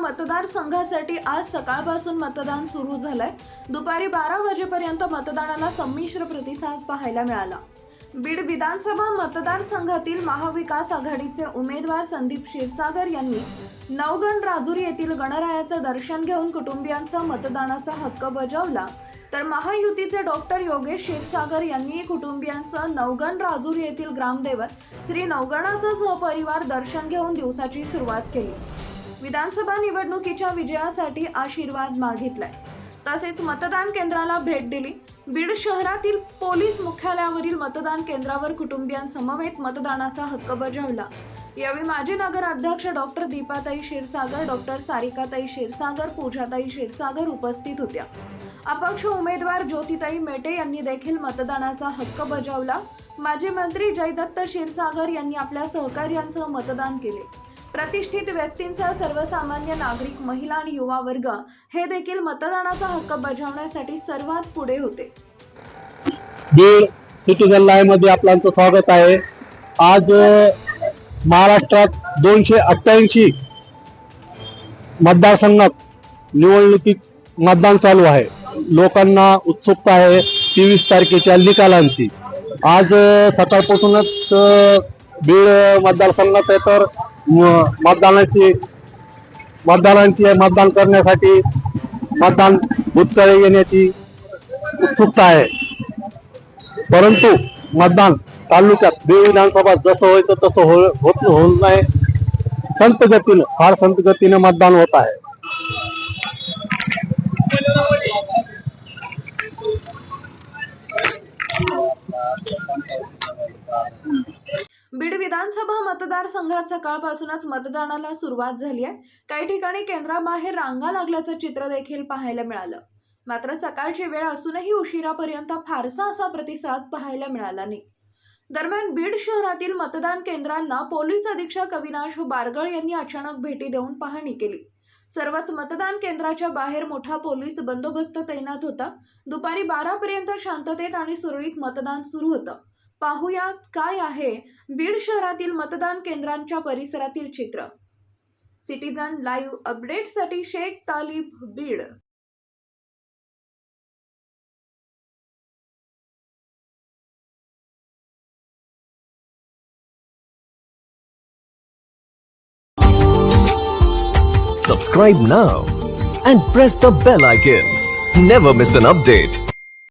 मतदारसंघासाठी आज सकाळपासून मतदान सुरू झालंय. दुपारी बारा वाजेपर्यंत मतदानाला संमिश्र प्रतिसाद पाहायला मिळाला. बीड विधानसभा मतदारसंघातील महाविकास आघाडीचे उमेदवार संदीप क्षीरसागर यांनी नवगण राजुरी येथील गणरायाचं दर्शन घेऊन कुटुंबियांचा मतदानाचा हक्क बजावला. तर महायुतीचे डॉक्टर योगेश क्षीरसागर यांनी कुटुंबियांसह नवगण राजुरी येथील ग्रामदैवत श्री नवगणाचा सहपरिवार दर्शन घेऊन दिवसाची सुरुवात केली. विधानसभा निवडणुकीच्या विजयासाठी आशीर्वाद मागितलाय. तसेच मतदान केंद्राला भेट दिली. बीड शहरातील पोलीस मुख्यालयावरील मतदान केंद्रावर कुटुंबियांसमवेत मतदानाचा हक्क बजावला. यावेळी माजी नगर अध्यक्ष डॉक्टर दीपाताई क्षीरसागर डॉक्टर सारिकाताई क्षीरसागर पूजाताई क्षीरसागर उपस्थित होत्या. अपक्ष उमेदवार ज्योतिताई मेटे यांनी देखील मतदानाचा हक्क बजावला. माजी मंत्री जयदत्त क्षीरसागर यांनी आपल्या सहकार्यांसह मतदान केले. प्रतिष्ठित व्यक्तींसह सर्वसामान्य नागरिक महिला आणि युवा वर्ग हे देखील मतदानाचा हक्क बजावण्यासाठी सर्वात पुढे होते. बीड सिटीजन लाईव्हमध्ये आपल्याचं स्वागत आहे. आज महाराष्ट्रात दोनशे अठ्ठ्याऐंशी मतदारसंघात निवडणुकीत मतदान चालू आहे. लोकांना उत्सुकता आहे तेवीस तारखेच्या निकालांची. आज सकाळपासूनच बीड मतदारसंघात आहे तर मतदानाची मतदारांची मतदान करण्यासाठी मतदान भूतकडे येण्याची उत्सुकता आहे. परंतु मतदान तालुक्यात देव विधानसभा जसं व्हायचं तसं हो होत होत नाही संत गतीनं फार संत गतीनं मतदान होत आहे. बीड विधानसभा मतदारसंघात सकाळपासूनच मतदानाला सुरुवात झाली आहे. काही ठिकाणी केंद्राबाहेर रांगा लागल्याचं चित्र देखील पाहायला मिळालं. मात्र सकाळची वेळ असूनही उशिरापर्यंत फारसा असा प्रतिसाद पाहायला मिळाला नाही. दरम्यान बीड शहरातील मतदान केंद्रांना पोलीस अधीक्षक अविनाश बारगळ यांनी अचानक भेटी देऊन पाहणी केली. सर्वच मतदान केंद्राच्या बाहेर मोठा पोलीस बंदोबस्त तैनात होता. दुपारी बारापर्यंत शांततेत आणि सुरळीत मतदान सुरू होतं. पाहुयात काय आहे बीड शहरातील मतदान केंद्रांच्या परिसरातील चित्र सिटीजन लाईव्ह अपडेटसाठी शेख तालिब Beed Subscribe now and press the bell icon. Never miss an update.